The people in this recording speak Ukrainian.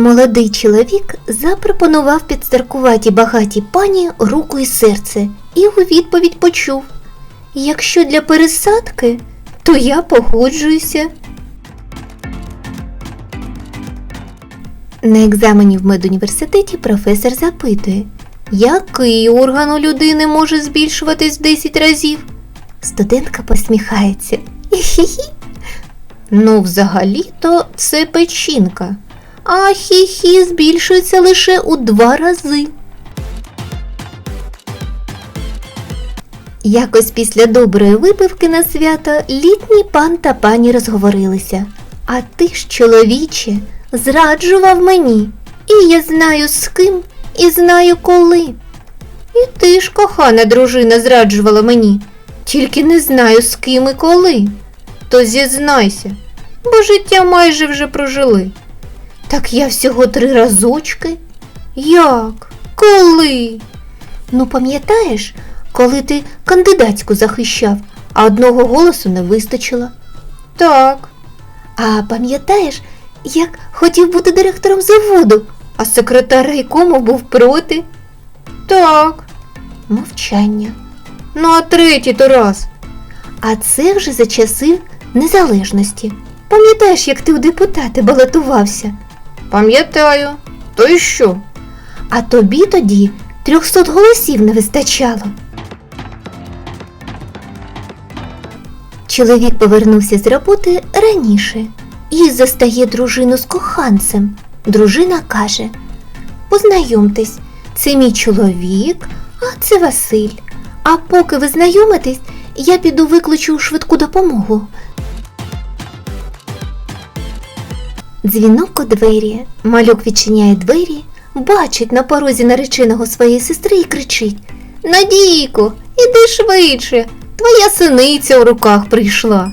Молодий чоловік запропонував підстаркуватій багатій пані руку і серце і у відповідь почув Якщо для пересадки, то я погоджуюся. На екзамені в медуніверситеті професор запитує, який орган у людини може збільшуватись в 10 разів? Студентка посміхається. Хі-хі. Ну, взагалі-то це печінка, а хі-хі збільшується лише у два рази. Якось після доброї випивки на свято літній пан та пані розговорилися. А ти ж, чоловіче, зраджував мені, і я знаю з ким, і знаю коли. І ти ж, кохана дружина, зраджувала мені, тільки не знаю з ким і коли. То зізнайся, бо життя майже вже прожили. Так я всього три разочки. Як? Коли? Ну, пам'ятаєш, коли ти кандидатську захищав, а одного голосу не вистачило? Так. А пам'ятаєш, як хотів бути директором заводу, а секретар райкому був проти? Так. Мовчання. Ну, а третій то раз. А це вже за часів незалежності. Пам'ятаєш, як ти у депутати балотувався? Пам'ятаю. То й що? А тобі тоді 300 голосів не вистачало. Чоловік повернувся з роботи раніше і застає дружину з коханцем. Дружина каже: Познайомтесь, це мій чоловік, а це Василь. А поки ви знайомитесь, я піду викличу швидку допомогу. Дзвінок у двері. Малюк відчиняє двері, бачить на порозі нареченого своєї сестри і кричить Надійко, іди швидше, твоя синиця у руках прийшла.